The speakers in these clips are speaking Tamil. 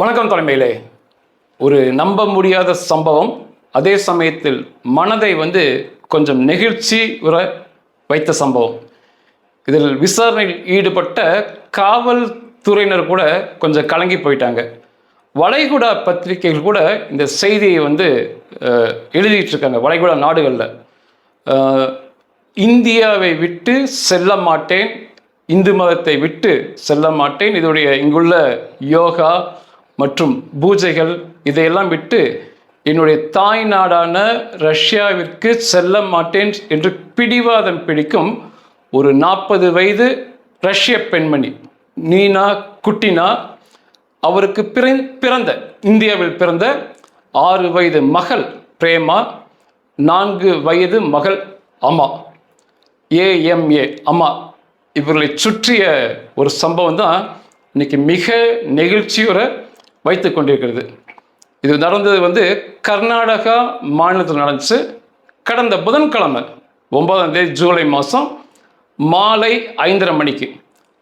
வணக்கம் தலைமையிலே. ஒரு நம்ப முடியாத சம்பவம். அதே சமயத்தில் மனதை வந்து கொஞ்சம் நெகிழ்ச்சி உற வைத்த சம்பவம். இதில் விசாரணையில் ஈடுபட்ட காவல்துறையினர் கூட கொஞ்சம் கலங்கி போயிட்டாங்க. வளைகுடா பத்திரிகைகள் கூட இந்த செய்தியை வந்து எழுதிட்டு இருக்காங்க வளைகுடா நாடுகளில். இந்தியாவை விட்டு செல்ல மாட்டேன் இந்து மதத்தை விட்டு செல்ல மாட்டேன் இதோடைய இங்குள்ள யோகா மற்றும் பூஜைகள் இதையெல்லாம் விட்டு என்னுடைய தாய் நாடான ரஷ்யாவிற்கு செல்ல மாட்டேன் என்று பிடிவாதம் பிடிக்கும் ஒரு நாற்பது வயது ரஷ்ய பெண்மணி நீனா குட்டினா அவருக்கு பிற- பிறந்த இந்தியாவில் பிறந்த ஆறு வயது மகள் பிரேமா நான்கு வயது மகள் அம்மா ஏஎம்ஏ அம்மா. இவர்களை சுற்றிய ஒரு சம்பவம் தான் இன்னைக்கு மிக நெகிழ்ச்சியோட வைத்து கொண்டிருக்கிறது. இது நடந்தது வந்து கர்நாடகா மாநிலத்தில் நடந்துச்சு. கடந்த புதன்கிழமை ஒன்பதாம் தேதி ஜூலை மாதம் மாலை ஐந்தரை மணிக்கு.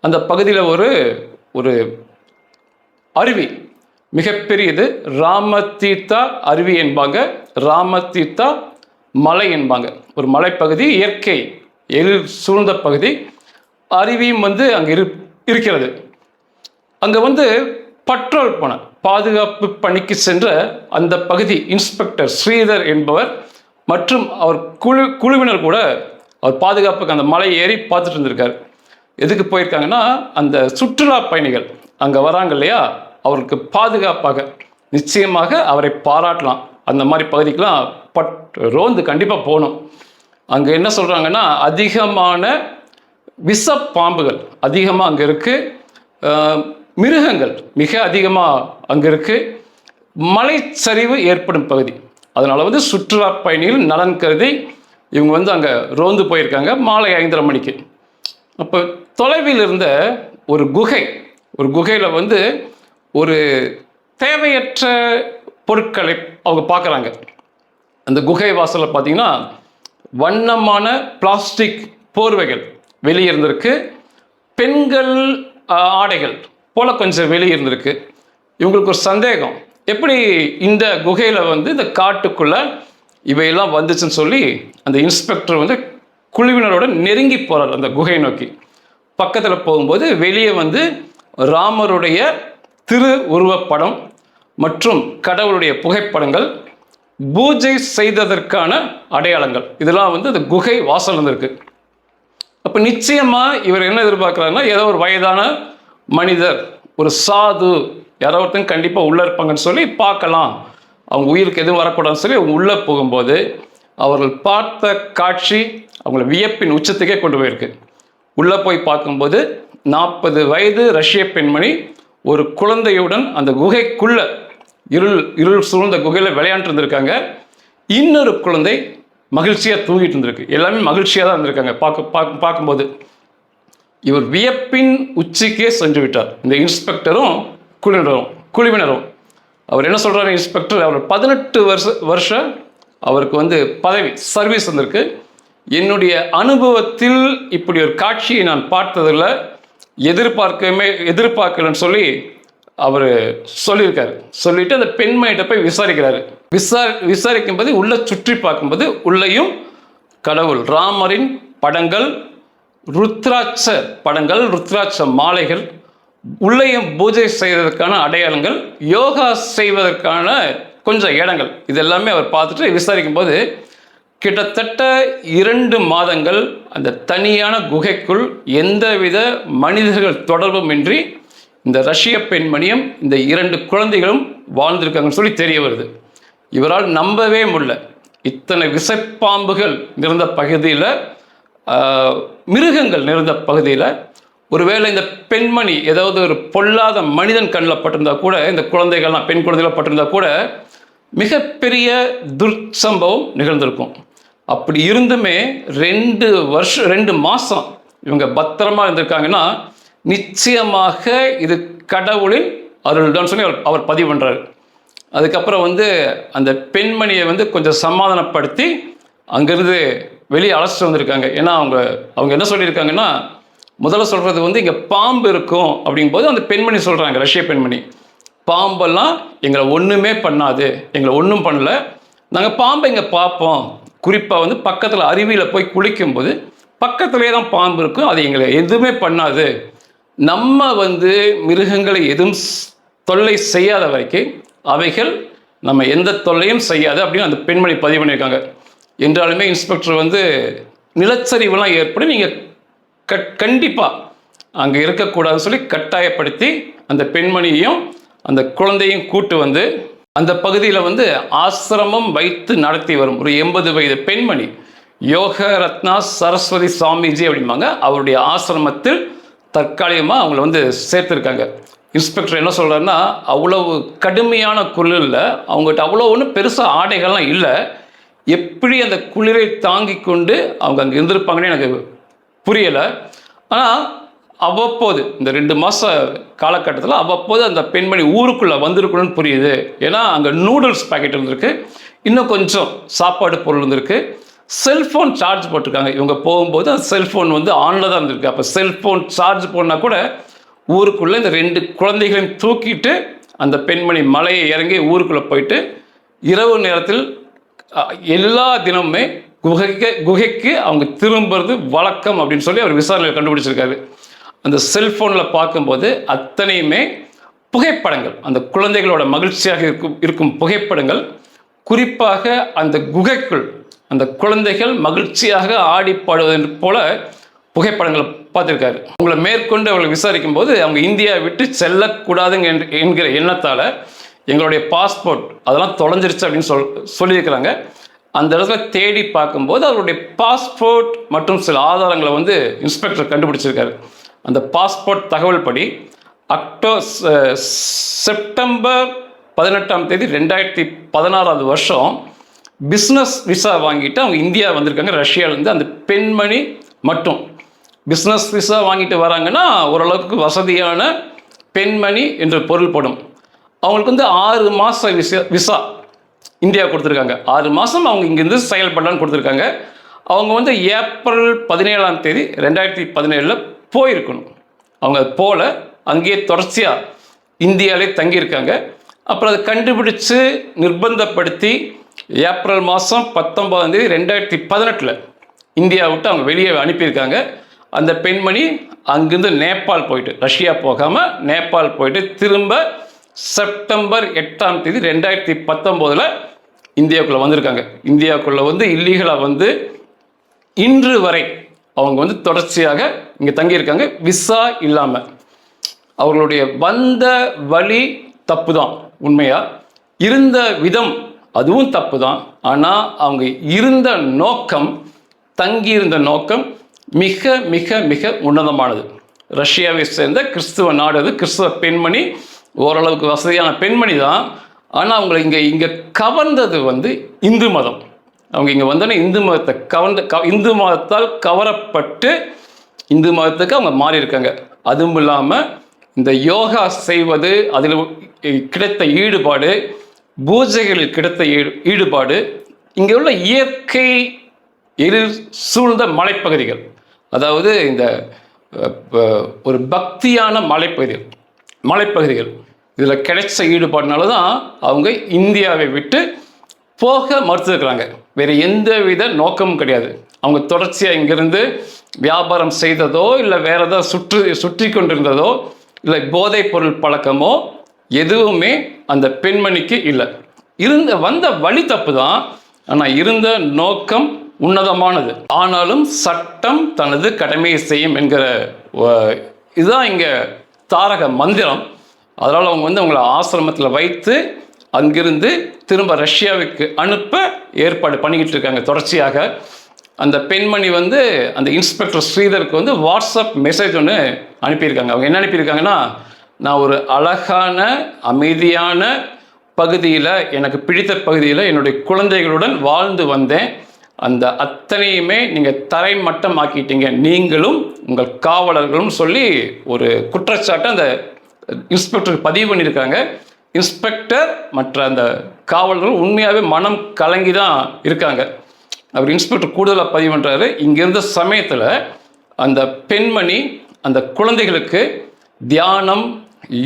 அந்த பகுதியில் ஒரு ஒரு அருவி மிகப்பெரியது ராமதீர்த்தா அருவி என்பாங்க. ராமதீர்த்தா மலை என்பாங்க. ஒரு மலைப்பகுதி இயற்கை எழில் சூழ்ந்த பகுதி. அருவியும் வந்து அங்கே இரு இருக்கிறது. அங்கே வந்து பட்ரோல் போன பாதுகாப்பு பணிக்கு சென்ற அந்த பகுதி இன்ஸ்பெக்டர் ஸ்ரீதர் என்பவர் மற்றும் அவர் குழு குழுவினர் கூட அவர் பாதுகாப்புக்கு அந்த மலை ஏறி பார்த்துட்டு இருந்திருக்கார். எதுக்கு போயிருக்காங்கன்னா அந்த சுற்றுலா பயணிகள் அங்கே வராங்க இல்லையா? அவருக்கு பாதுகாப்பாக நிச்சயமாக அவரை பாராட்டலாம். அந்த மாதிரி பகுதிக்கெலாம் பட் ரோந்து கண்டிப்பாக போகணும். அங்கே என்ன சொல்கிறாங்கன்னா அதிகமான விஷ பாம்புகள் அதிகமாக அங்கே இருக்குது மிருகங்கள் மிக அதிகமாக அங்கே இருக்குது மலைச்சரிவு ஏற்படும் பகுதி. அதனால் வந்து சுற்றுலா பயணிகள் நலன் கருதி இவங்க வந்து அங்கே ரோந்து போயிருக்காங்க. மாலை ஐந்தரை மணிக்கு. அப்போ தொலைவில் இருந்த ஒரு குகை ஒரு குகையில் வந்து ஒரு தேவையற்ற பொருட்களை அவங்க பார்க்குறாங்க. அந்த குகை வாசலில் பார்த்தீங்கன்னா வண்ணமான பிளாஸ்டிக் போர்வைகள் வெளியே இருந்திருக்கு. பெண்கள் ஆடைகள். போல கொஞ்சம் வெளியே இருந்திருக்கு. இவங்களுக்கு ஒரு சந்தேகம். எப்படி இந்த குகையில் வந்து இந்த காட்டுக்குள்ளே இவையெல்லாம் வந்துச்சுன்னு சொல்லி அந்த இன்ஸ்பெக்டர் வந்து குழுவினரோட நெருங்கி போகிறார் அந்த குகை நோக்கி. பக்கத்தில் போகும்போது வெளியே வந்து ராமருடைய திரு உருவப்படம் மற்றும் கடவுளுடைய புகைப்படங்கள் பூஜை செய்ததற்கான அடையாளங்கள். இதெல்லாம் வந்து அந்த குகை வாசல் இருந்திருக்கு அப்போ நிச்சயமாக இவர் என்ன எதிர்பார்க்குறாருன்னா ஏதோ ஒரு வயதான மனிதர் ஒரு சாது யாரோ ஒருத்தங்க கண்டிப்பாக உள்ளே இருப்பாங்கன்னு சொல்லி பார்க்கலாம். அவங்க உயிருக்கு எதுவும் வரக்கூடாதுன்னு சொல்லி அவங்க உள்ளே போகும்போது அவர்கள் பார்த்த காட்சி அவங்கள வியப்பின் உச்சத்துக்கே கொண்டு போயிருக்கு. உள்ளே போய் பார்க்கும்போது நாற்பது வயது ரஷ்ய பெண்மணி ஒரு குழந்தையுடன் அந்த குகைக்குள்ள இருள் இருள் சூழ்ந்த குகையில் விளையாண்டு இருந்திருக்காங்க இன்னொரு குழந்தை மகிழ்ச்சியாக தூங்கிட்டு இருந்திருக்கு. எல்லாமே மகிழ்ச்சியாக தான் இருந்திருக்காங்க. பார்க்க பார்க்க பார்க்கும்போது. இவர் வியப்பின் உச்சிக்கே சென்று விட்டார். இந்த இன்ஸ்பெக்டரும் குழுவினரும் குழுவினரும். அவர் என்ன சொல்கிறார் இன்ஸ்பெக்டர்? அவர் பதினெட்டு வருஷ வருஷம் அவருக்கு வந்து பதவி சர்வீஸ் வந்திருக்கு. என்னுடைய அனுபவத்தில் இப்படி ஒரு காட்சியை நான் பார்த்ததில்ல. எதிர்பார்க்கவே எதிர்பார்க்கலன்னு சொல்லி அவர் சொல்லியிருக்காரு. சொல்லிட்டு அந்த பெண்மையிட்ட போய் விசாரிக்கிறாரு. விசா விசாரிக்கும் போது உள்ள சுற்றி பார்க்கும்போது உள்ளேயும் கடவுள் ராமரின் படங்கள் ருத்ராட்ச படங்கள் ருத்ராட்ச மாலைகள் உள்ளேயும் பூஜை செய்வதற்கான அடையாளங்கள் யோகா செய்வதற்கான கொஞ்சம் இடங்கள். இதெல்லாமே அவர் பார்த்துட்டு விசாரிக்கும் போது கிட்டத்தட்ட இரண்டு மாதங்கள் அந்த தனியான குகைக்குள் எந்தவித மனிதர்கள் தொடர்பும் இன்றி இந்த ரஷ்ய பெண்மணியும் இந்த இரண்டு குழந்தைகளும் வாழ்ந்திருக்காங்கன்னு சொல்லி தெரிய வருது. இவரால் நம்பவே முடியல. இத்தனை விசைப்பாம்புகள் இருந்த பகுதியில் மிருகங்கள் நிறைந்த பகுதியில் ஒருவேளை இந்த பெண்மணி ஏதாவது ஒரு பொல்லாத மனிதன் கண்ணில் பட்டிருந்தா கூட இந்த குழந்தைகள்லாம் பெண் குழந்தைகள் பட்டிருந்தா கூட மிகப்பெரிய துர்சம்பவம் நிகழ்ந்திருக்கும். அப்படி இருந்துமே ரெண்டு வருஷம் ரெண்டு மாதம் இவங்க பத்திரமா இருந்திருக்காங்கன்னா நிச்சயமாக இது கடவுளின் அருள்தான் சொல்லி அவர் அவர் பதிவு பண்ணுறாரு அதுக்கப்புறம் வந்து அந்த பெண்மணியை வந்து கொஞ்சம் சமாதானப்படுத்தி அங்கேருந்து வெளியே அழைச்சிட்டு வந்திருக்காங்க. ஏன்னா அவங்க அவங்க என்ன சொல்லியிருக்காங்கன்னா முதல்ல சொல்கிறது வந்து இங்கே பாம்பு இருக்கும் அப்படிங்கும்போது அந்த பெண்மணி சொல்கிறாங்க ரஷ்ய பெண்மணி. பாம்பெல்லாம் எங்களை ஒன்றுமே பண்ணாது. எங்களை ஒன்றும் பண்ணல. நாங்கள் பாம்பை இங்கே பார்ப்போம். குறிப்பாக வந்து பக்கத்தில் அருவியில் போய் குளிக்கும்போது பக்கத்துலேயே தான் பாம்பு இருக்கும். அது எங்களை எதுவுமே பண்ணாது. நம்ம வந்து மிருகங்களை எதுவும் தொல்லை செய்யாத வரைக்கும் அவைகள் நம்ம எந்த தொல்லையும் செய்யாது அப்படின்னு அந்த பெண்மணி பதிவு பண்ணியிருக்காங்க. என்றாலுமே இன்ஸ்பெக்டர் வந்து நிலச்சரிவுலாம் ஏற்படும். நீங்கள் கட் கண்டிப்பாக அங்கே இருக்கக்கூடாதுன்னு சொல்லி கட்டாயப்படுத்தி அந்த பெண்மணியையும் அந்த குழந்தையும் கூட்டு வந்து அந்த பகுதியில் வந்து ஆசிரமம் வைத்து நடத்தி வரும். ஒரு எண்பது வயது பெண்மணி. யோக ரத்னா சரஸ்வதி சுவாமிஜி அப்படிம்பாங்க. அவருடைய ஆசிரமத்தில் தற்காலிகமாக அவங்கள வந்து சேர்த்துருக்காங்க. இன்ஸ்பெக்டர் என்ன சொல்கிறாருன்னா அவ்வளவு கடுமையான குரலில் அவங்ககிட்ட அவ்வளோ ஒன்றும் பெருசாக ஆடைகள்லாம் இல்லை. எப்படி அந்த குளிரை தாங்கி கொண்டு அவங்க அங்கே இருந்திருப்பாங்கன்னு எனக்கு புரியலை. ஆனால் அவ்வப்போது இந்த ரெண்டு மாத காலகட்டத்தில் அவ்வப்போது அந்த பெண்மணி ஊருக்குள்ளே வந்திருக்கணும்னு புரியுது. ஏன்னா அங்கே நூடுல்ஸ் பாக்கெட் இருந்திருக்கு. இன்னும் கொஞ்சம் சாப்பாடு பொருள் இருந்திருக்கு. செல்ஃபோன் சார்ஜ் போட்டிருக்காங்க. இவங்க போகும்போது அந்த செல்ஃபோன் வந்து ஆனில் தான் இருந்திருக்கு. அப்போ செல்ஃபோன் சார்ஜ் போனால் கூட ஊருக்குள்ளே இந்த ரெண்டு குழந்தைகளையும் தூக்கிட்டு அந்த பெண்மணி மலையை இறங்கி ஊருக்குள்ளே போயிட்டு இரவு நேரத்தில் எல்லா தினமுமே குகைக்கு குகைக்கு அவங்க திரும்புறது வழக்கம் அப்படின்னு சொல்லி அவர் விசாரணையில் கண்டுபிடிச்சிருக்காரு. அந்த செல்ஃபோனில் பார்க்கும்போது அத்தனையுமே புகைப்படங்கள் அந்த குழந்தைகளோட மகிழ்ச்சியாக இருக்கும் இருக்கும் புகைப்படங்கள். குறிப்பாக அந்த குகைக்குள் அந்த குழந்தைகள் மகிழ்ச்சியாக ஆடி பாடுவது போல புகைப்படங்களை பார்த்துருக்காரு. அவங்களை மேற்கொண்டு அவங்களை விசாரிக்கும் போது அவங்க இந்தியா விட்டு செல்லக்கூடாதுங்க என்கிற எண்ணத்தால் எங்களுடைய பாஸ்போர்ட் அதெல்லாம் தொலைஞ்சிருச்சு அப்படின்னு சொல் சொல்லியிருக்கிறாங்க. அந்த இடத்துல தேடி பார்க்கும்போது அவருடைய பாஸ்போர்ட் மற்றும் சில ஆதாரங்களை வந்து இன்ஸ்பெக்டர் கண்டுபிடிச்சிருக்காரு. அந்த பாஸ்போர்ட் தகவல் படி அக்டோ செப்டம்பர் பதினெட்டாம் தேதி ரெண்டாயிரத்தி பதினாறாவது வருஷம் பிஸ்னஸ் விசா வாங்கிட்டு அவங்க இந்தியா வந்திருக்காங்க ரஷ்யாவிலேருந்து. அந்த பெண்மணி மட்டும் பிஸ்னஸ் விசா வாங்கிட்டு வராங்கன்னா ஓரளவுக்கு வசதியான பெண்மணி என்று பொருள்படும் அவங்களுக்கு வந்து ஆறு மாத விசா விசா இந்தியா கொடுத்துருக்காங்க. ஆறு மாதம் அவங்க இங்கேருந்து செயல்படலான்னு கொடுத்துருக்காங்க. அவங்க வந்து ஏப்ரல் பதினேழாம் தேதி ரெண்டாயிரத்தி பதினேழில் போயிருக்கணும். அவங்க போல அங்கேயே தொடர்ச்சியாக இந்தியாவிலே தங்கியிருக்காங்க. அப்புறம் அதை கண்டுபிடிச்சு நிர்பந்தப்படுத்தி ஏப்ரல் மாதம் பத்தொன்பதாம் தேதி ரெண்டாயிரத்தி பதினெட்டில் இந்தியா விட்டு அவங்க வெளியே அனுப்பியிருக்காங்க. அந்த பெண்மணி அங்கேருந்து நேபாள் போயிட்டு ரஷ்யா போகாமல் நேபாள் போயிட்டு திரும்ப செப்டம்பர் எட்டாம் தேதி ரெண்டாயிரத்தி பத்தொம்போதில் இந்தியாவுக்குள்ளே வந்திருக்காங்க. இந்தியாவுக்குள்ளே வந்து இல்லீகலாக வந்து இன்று வரை அவங்க வந்து தொடர்ச்சியாக இங்கே தங்கியிருக்காங்க. விசா இல்லாமல் அவர்களுடைய வந்த வழி தப்பு தான் உண்மையாக இருந்த விதம் அதுவும் தப்பு தான் ஆனால் அவங்க இருந்த நோக்கம் தங்கியிருந்த நோக்கம் மிக மிக மிக உன்னதமானது. ரஷ்யாவை சேர்ந்த கிறிஸ்துவ நாடு அது. கிறிஸ்துவ பெண்மணி ஓரளவுக்கு வசதியான பெண்மணி தான். ஆனால் அவங்களை இங்கே இங்கே கவர்ந்தது வந்து இந்து மதம். அவங்க இங்கே வந்தோன்னே இந்து மதத்தை கவர்ந்த க இந்து மதத்தால் கவரப்பட்டு இந்து மதத்துக்கு அவங்க மாறி இருக்காங்க அதுவும் இல்லாமல் இந்த யோகா செய்வது அதில் கிடைத்த ஈடுபாடு பூஜைகளில் கிடைத்த ஈடு ஈடுபாடு இங்கே உள்ள இயற்கை எழில் சூழ்ந்த மலைப்பகுதிகள். அதாவது இந்த ப- ஒரு பக்தியான மலைப்பகுதிகள். மலைப்பகுதிகள். இதில் கிடைச்ச ஈடுபாடுனால தான் அவங்க இந்தியாவை விட்டு போக மறுத்துருக்குறாங்க. வேறு எந்த வித நோக்கமும் கிடையாது. அவங்க தொடர்ச்சியாக இங்கிருந்து வியாபாரம் செய்ததோ இல்லை வேற ஏதாவது சுற்றி சுற்றி கொண்டிருந்ததோ இல்லை போதைப் பொருள் பழக்கமோ எதுவுமே அந்த பெண்மணிக்கு இல்லை. இருந்த வந்த வழி தப்பு தான் ஆனால் இருந்த நோக்கம் உன்னதமானது. ஆனாலும் சட்டம் தனது கடமையை செய்யும் என்கிற இதுதான் இங்கே தாரக மந்திரம். அதனால் அவங்க வந்து அவங்கள ஆசிரமத்தில் வைத்து அங்கிருந்து திரும்ப ரஷ்யாவுக்கு அனுப்ப ஏற்பாடு பண்ணிக்கிட்டு இருக்காங்க தொடர்ச்சியாக. அந்த பெண்மணி வந்து அந்த இன்ஸ்பெக்டர் ஸ்ரீதருக்கு வந்து வாட்ஸ்அப் மெசேஜ் ஒன்று அனுப்பியிருக்காங்க. அவங்க என்ன அனுப்பியிருக்காங்கன்னா நான் ஒரு அழகான அமைதியான பகுதியில் எனக்கு பிடித்த பகுதியில் என்னுடைய குழந்தைகளுடன் வாழ்ந்து வந்தேன். அந்த அத்தனையுமே நீங்கள் தரை மட்டம் ஆக்கிட்டீங்க நீங்களும் உங்கள் காவலர்களும் சொல்லி ஒரு குற்றச்சாட்டை அந்த இன்ஸ்பெக்டருக்கு பதிவு பண்ணியிருக்காங்க. இன்ஸ்பெக்டர் மற்ற அந்த காவலர்கள் உண்மையாகவே மனம் கலங்கி தான் இருக்காங்க. அவர் இன்ஸ்பெக்டர் கூடுதலாக பதிவு பண்ணுறாரு இங்கிருந்த சமயத்தில் அந்த பெண்மணி அந்த குழந்தைகளுக்கு தியானம்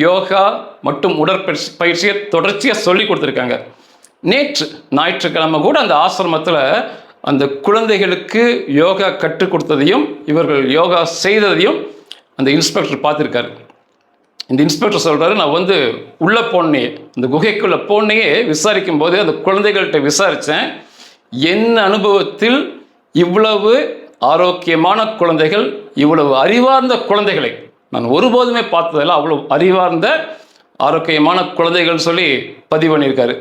யோகா மற்றும் உடற்பயிற்சி பயிற்சியை தொடர்ச்சியாக சொல்லி கொடுத்துருக்காங்க. நேற்று ஞாயிற்றுக்கிழமை கூட அந்த ஆசிரமத்தில் அந்த குழந்தைகளுக்கு யோகா கற்றுக் கொடுத்ததையும் இவர்கள் யோகா செய்ததையும் அந்த இன்ஸ்பெக்டர் பார்த்துருக்காரு. இந்த இன்ஸ்பெக்டர் சொல்கிறாரு நான் வந்து உள்ளே போனே இந்த குகைக்குள்ளே போனையே விசாரிக்கும் போது அந்த குழந்தைகள்கிட்ட விசாரித்தேன் என் அனுபவத்தில் இவ்வளவு ஆரோக்கியமான குழந்தைகள் இவ்வளவு அறிவார்ந்த குழந்தைகளை? நான் ஒருபோதுமே பார்த்ததில்ல அவ்வளோ அறிவார்ந்த ஆரோக்கியமான குழந்தைகள் சொல்லி பதிவு பண்ணியிருக்காரு.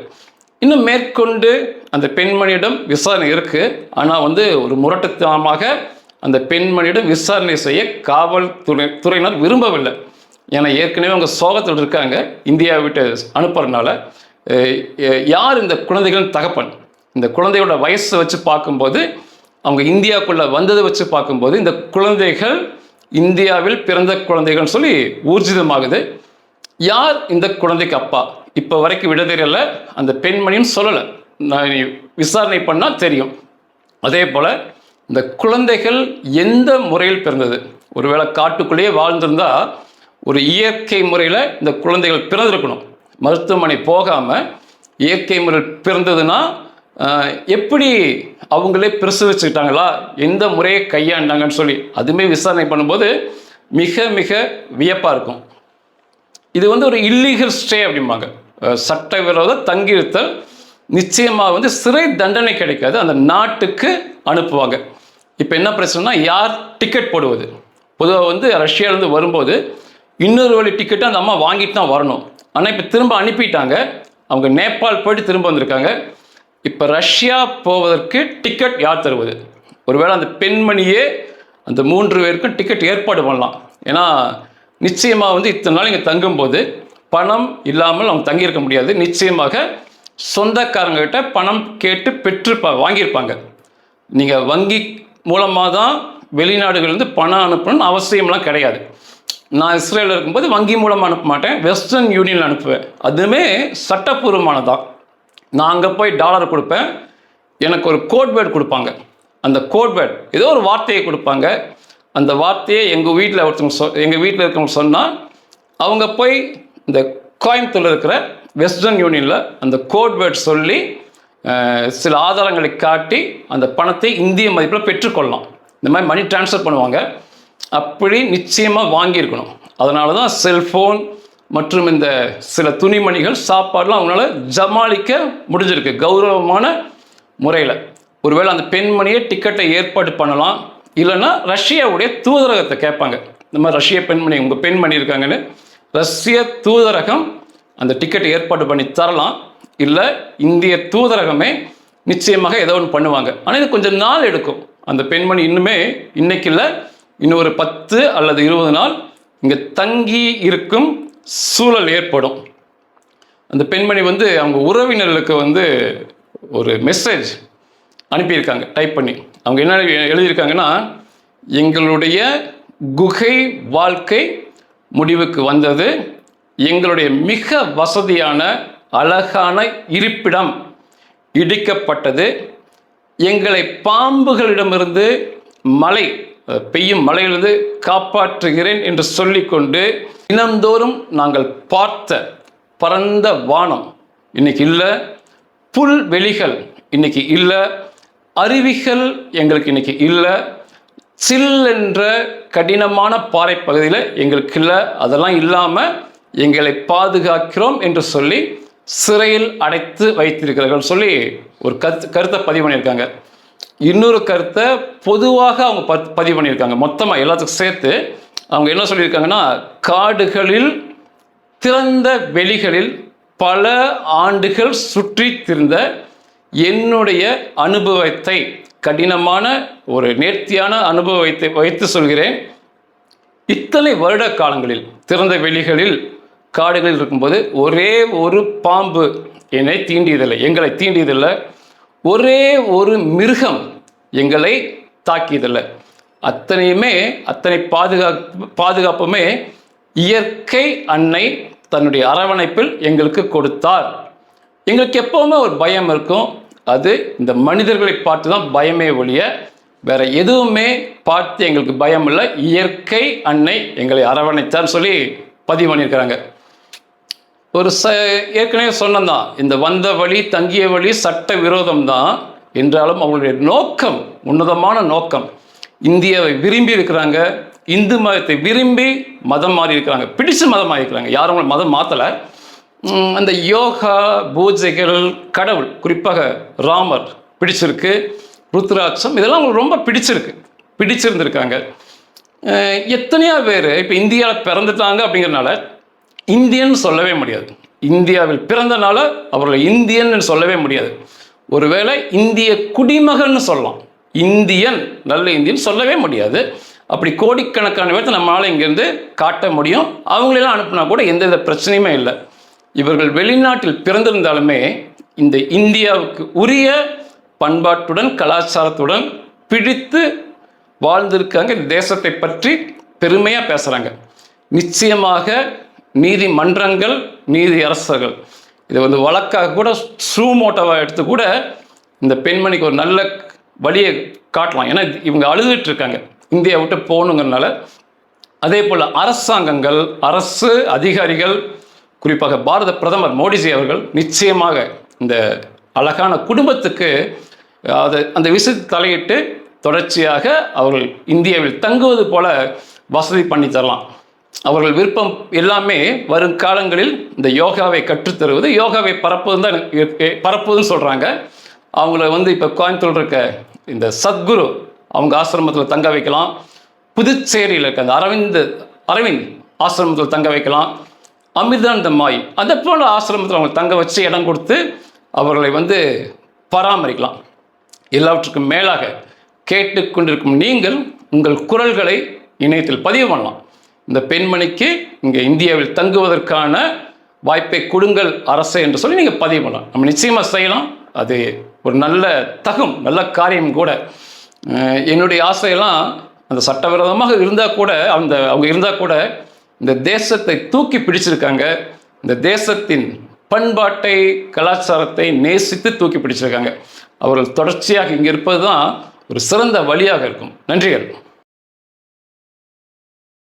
இன்னும் மேற்கொண்டு அந்த பெண்மணியிடம் விசாரணை இருக்குது ஆனால் வந்து ஒரு முரட்டுத்தனமாக அந்த பெண்மணியிடம் விசாரணை செய்ய காவல்துறை துறையினர் விரும்பவில்லை. ஏன்னா ஏற்கனவே அவங்க சோகத்தில் இருக்காங்க. இந்தியா விட்டு அனுப்புறதுனால யார் இந்த குழந்தைகளின் தகப்பன்? இந்த குழந்தையோட வயசை வச்சு பார்க்கும்போது அவங்க இந்தியாவுக்குள்ளே வந்ததை வச்சு பார்க்கும்போது இந்த குழந்தைகள் இந்தியாவில் பிறந்த குழந்தைகள்னு சொல்லி ஊர்ஜிதமாகுது. யார் இந்த குழந்தைக்கு அப்பா? இப்போ வரைக்கும் விட தெரியல. அந்த பெண்மணின்னு சொல்லலை. நான் விசாரணை பண்ணால் தெரியும். அதே போல் இந்த குழந்தைகள் எந்த முறையில் பிறந்தது? ஒருவேளை காட்டுக்குள்ளேயே வாழ்ந்திருந்தா ஒரு இயற்கை முறையில் இந்த குழந்தைகள் பிறந்திருக்கணும். மருத்துவமனை போகாமல் இயற்கை முறையில் பிறந்ததுன்னா எப்படி அவங்களே பிரசவிச்சுக்கிட்டாங்களா? எந்த முறையை கையாண்டாங்கன்னு சொல்லி அதுவுமே விசாரணை பண்ணும்போது மிக மிக வியப்பாக இருக்கும். இது வந்து ஒரு இல்லீகல் ஸ்டே அப்படிம்பாங்க. சட்டவிரோத தங்கியிருத்தல் நிச்சயமாக வந்து சிறை தண்டனை கிடைக்காது. அந்த நாட்டுக்கு அனுப்புவாங்க. இப்போ என்ன பிரச்சனைனா யார் டிக்கெட் போடுவது? பொதுவாக வந்து ரஷ்யாவிலேருந்து வரும்போது இன்னொரு வழி டிக்கெட்டை அந்த அம்மா வாங்கிட்டு தான் வரணும். ஆனால் இப்போ திரும்ப அனுப்பிட்டாங்க. அவங்க நேபாள் போயிட்டு திரும்ப வந்திருக்காங்க. இப்போ ரஷ்யா போவதற்கு டிக்கெட் யார் தருவது? ஒருவேளை அந்த பெண்மணியே அந்த மூன்று பேருக்கும் டிக்கெட் ஏற்பாடு பண்ணலாம். ஏன்னா நிச்சயமாக வந்து இத்தனை நாள் இங்கே தங்கும்போது பணம் இல்லாமல் அவங்க தங்கியிருக்க முடியாது. நிச்சயமாக சொந்தக்காரங்கக்கிட்ட பணம் கேட்டு பெற்றுப்பா வாங்கியிருப்பாங்க. நீங்கள் வங்கி மூலமாக தான் வெளிநாடுகள்லேருந்து பணம் அனுப்பணும்னு அவசியம்லாம் கிடையாது. நான் இஸ்ரேலில் இருக்கும்போது வங்கி மூலமாக அனுப்ப மாட்டேன். வெஸ்டர்ன் யூனியன் அனுப்புவேன். அதுவுமே சட்டப்பூர்வமானதான் நான் அங்கே போய் டாலர் கொடுப்பேன். எனக்கு ஒரு கோட் வேர்டு கொடுப்பாங்க. அந்த கோட் வேர்ட் ஏதோ ஒரு வார்த்தையை கொடுப்பாங்க. அந்த வார்த்தையை எங்கள் வீட்டில் ஒருத்தவங்க சொ எங்கள் வீட்டில் இருக்கவங்க சொன்னால் அவங்க போய் இந்த கோயம்புத்தூரில் இருக்கிற வெஸ்டர்ன் யூனியனில் அந்த கோட் வேர்ட் சொல்லி சில ஆதாரங்களை காட்டி அந்த பணத்தை இந்திய மதிப்பில் பெற்றுக்கொள்ளலாம். இந்த மாதிரி மணி ட்ரான்ஸ்ஃபர் பண்ணுவாங்க. அப்படி நிச்சயமாக வாங்கியிருக்கணும். அதனால தான் செல்ஃபோன் மற்றும் இந்த சில துணிமணிகள் சாப்பாடுலாம் அவங்களால ஜமாளிக்க முடிஞ்சிருக்கு கௌரவமான முறையில். ஒருவேளை அந்த பெண்மணியை டிக்கெட்டை ஏற்பாடு பண்ணலாம். இல்லைன்னா ரஷ்யாவுடைய தூதரகத்தை கேட்பாங்க. இந்த மாதிரி ரஷ்ய பெண்மணி உங்கள் பெண்மணி இருக்காங்கன்னு. ரஷ்ய தூதரகம் அந்த டிக்கெட் ஏற்பாடு பண்ணி தரலாம். இல்லை இந்திய தூதரகமே நிச்சயமாக ஏதோ ஒன்று பண்ணுவாங்க. ஆனால் இது கொஞ்சம் நாள் எடுக்கும். அந்த பெண்மணி இன்னுமே இன்னைக்கு இல்லை இன்னும் ஒரு பத்து அல்லது இருபது நாள் இங்கே தங்கி இருக்கும் சூழல் ஏற்படும். அந்த பெண்மணி வந்து அவங்க உறவினர்களுக்கு வந்து ஒரு மெசேஜ் அனுப்பியிருக்காங்க டைப் பண்ணி. அவங்க என்ன எழுதியிருக்காங்கன்னா எங்களுடைய குகை வாழ்க்கை முடிவுக்கு வந்தது. எங்களுடைய மிக வசதியான அழகான இருப்பிடம் இடிக்கப்பட்டது. எங்களை பாம்புகளிடமிருந்து மழை பெய்யும் மழையிலிருந்து காப்பாற்றுகிறேன் என்று சொல்லிக்கொண்டு தினந்தோறும் நாங்கள் பார்த்த பரந்த வானம் இன்னைக்கு இல்லை. புல்வெளிகள் இன்னைக்கு இல்லை. அருவிகள் எங்களுக்கு இன்னைக்கு இல்லை. சில் என்ற கடினமான பாறை பகுதியில் எங்களுக்கு இல்லை. அதெல்லாம் இல்லாமல் எங்களை பாதுகாக்கிறோம் என்று சொல்லி சிறையில் அடைத்து வைத்திருக்கிறார்கள் சொல்லி ஒரு கருத்து கருத்தை பதிவு பண்ணியிருக்காங்க. இன்னொரு கருத்தை பொதுவாக அவங்க பத் பதிவு பண்ணியிருக்காங்க. மொத்தமாக எல்லாத்துக்கும் சேர்த்து அவங்க என்ன சொல்லியிருக்காங்கன்னா காடுகளில் திறந்த வெளிகளில் பல ஆண்டுகள் சுற்றி திரிந்த என்னுடைய அனுபவத்தை கடினமான ஒரு நேர்த்தியான அனுபவத்தை வைத்து சொல்கிறேன். இத்தனை வருட காலங்களில் திறந்த வெளிகளில் காடுகளில் இருக்கும்போது ஒரே ஒரு பாம்பு என்னை தீண்டியதில்லை எங்களை தீண்டியதில்லை. ஒரே ஒரு மிருகம் எங்களை தாக்கியதில்லை. அத்தனையுமே அத்தனை பாதுகாப்பு பாதுகாப்புமே இயற்கை அன்னை தன்னுடைய அரவணைப்பில் எங்களுக்கு கொடுத்தார். எங்களுக்கு எப்பவுமே ஒரு பயம் இருக்கும். அது இந்த மனிதர்களை பார்த்து தான் பயமே ஒழிய வேற எதுவுமே பார்த்து எங்களுக்கு பயம் இல்லை. இயற்கை அன்னை எங்களை அரவணைத்தார் சொல்லி பதிவு பண்ணியிருக்கிறாங்க. ஒரு ச ஏற்கனவே சொன்னதான் இந்த வந்த வழி தங்கிய வழி சட்ட விரோதம் தான் என்றாலும் அவங்களுடைய நோக்கம் உன்னதமான நோக்கம். இந்தியாவை விரும்பி இருக்கிறாங்க இந்து மதத்தை விரும்பி மதம் மாறி இருக்கிறாங்க பிடிச்ச மதம் மாறி இருக்கிறாங்க யாரும் மதம் மாற்றலை அந்த யோகா பூஜைகள் கடவுள் குறிப்பாக ராமர் பிடிச்சிருக்கு ருத்ராட்சம் இதெல்லாம் அவங்களுக்கு ரொம்ப பிடிச்சிருக்கு பிடிச்சிருந்திருக்காங்க. எத்தனையோ பேர் இப்போ இந்தியாவில் பிறந்துட்டாங்க அப்படிங்கிறனால இந்தியன் சொல்லவே முடியாது. இந்தியாவில் பிறந்தனால அவர்களை இந்தியன் சொல்லவே முடியாது. ஒருவேளை இந்திய குடிமகன்னு சொல்லலாம். இந்தியன் நல்ல இந்தியன் சொல்லவே முடியாது. அப்படி கோடிக்கணக்கான பேர்த்த நம்மளால் இங்கேருந்து காட்ட முடியும். அவங்களெல்லாம் அனுப்புனா கூட எந்தவித பிரச்சனையுமே இல்லை. இவர்கள் வெளிநாட்டில் பிறந்திருந்தாலுமே இந்த இந்தியாவுக்கு உரிய பண்பாட்டுடன் கலாச்சாரத்துடன் பிடித்து வாழ்ந்திருக்காங்க. இந்த தேசத்தை பற்றி பெருமையாக பேசுகிறாங்க நிச்சயமாக நீதிமன்றங்கள் நீதி அரசர்கள். இதை வந்து வழக்காக கூட சூமோட்டோவாக எடுத்து கூட இந்த பெண்மணிக்கு ஒரு நல்ல வழியை காட்டலாம். ஏன்னா இவங்க அழுதுட்டு இருக்காங்க. இந்தியா விட்டு போகணுங்கிறனால அதே போல் அரசாங்கங்கள் அரசு அதிகாரிகள் குறிப்பாக பாரத பிரதமர் மோடிஜி அவர்கள் நிச்சயமாக இந்த அழகான குடும்பத்துக்கு அது அந்த விஷயத்தை தலையிட்டு தொடர்ச்சியாக அவர்கள் இந்தியாவில் தங்குவது போல வசதி பண்ணி தரலாம். அவர்கள் விருப்பம் எல்லாமே வரும் காலங்களில் இந்த யோகாவை கற்றுத்தருவது யோகாவை பரப்புவது தான் பரப்புவதுன்னு சொல்கிறாங்க அவங்கள வந்து இப்போ கோயம்புத்தூர் இருக்க இந்த சத்குரு அவங்க ஆசிரமத்தில் தங்க வைக்கலாம். புதுச்சேரியில் இருக்க அந்த அரவிந்த் அரவிந்த் ஆசிரமத்தில் தங்க வைக்கலாம். அமிர்தானந்தமாய். அந்த போல ஆசிரமத்தில் அவங்க தங்க வச்சு இடம் கொடுத்து அவர்களை வந்து பராமரிக்கலாம். எல்லாவற்றுக்கும் மேலாக கேட்டுக்கொண்டிருக்கும் நீங்கள் உங்கள் குரல்களை இணையத்தில் பதிவு பண்ணலாம். இந்த பெண்மணிக்கு இங்கே இந்தியாவில் தங்குவதற்கான வாய்ப்பை கொடுங்கள் அரசு என்று சொல்லி நீங்கள் பதிவு பண்ணலாம். நம்ம நிச்சயமாக செய்யலாம். அது ஒரு நல்ல தகும் நல்ல காரியம் கூட. என்னுடைய ஆசையெல்லாம் அந்த சட்டவிரோதமாக இருந்தால் கூட அந்த அவங்க இருந்தால் கூட இந்த தேசத்தை தூக்கி பிடிச்சிருக்காங்க. இந்த தேசத்தின் பண்பாட்டை கலாச்சாரத்தை நேசித்து தூக்கி பிடிச்சிருக்காங்க. அவர்கள் தொடர்ச்சியாக இங்கே இருப்பது தான் ஒரு சிறந்த வழியாக இருக்கும். நன்றிகள்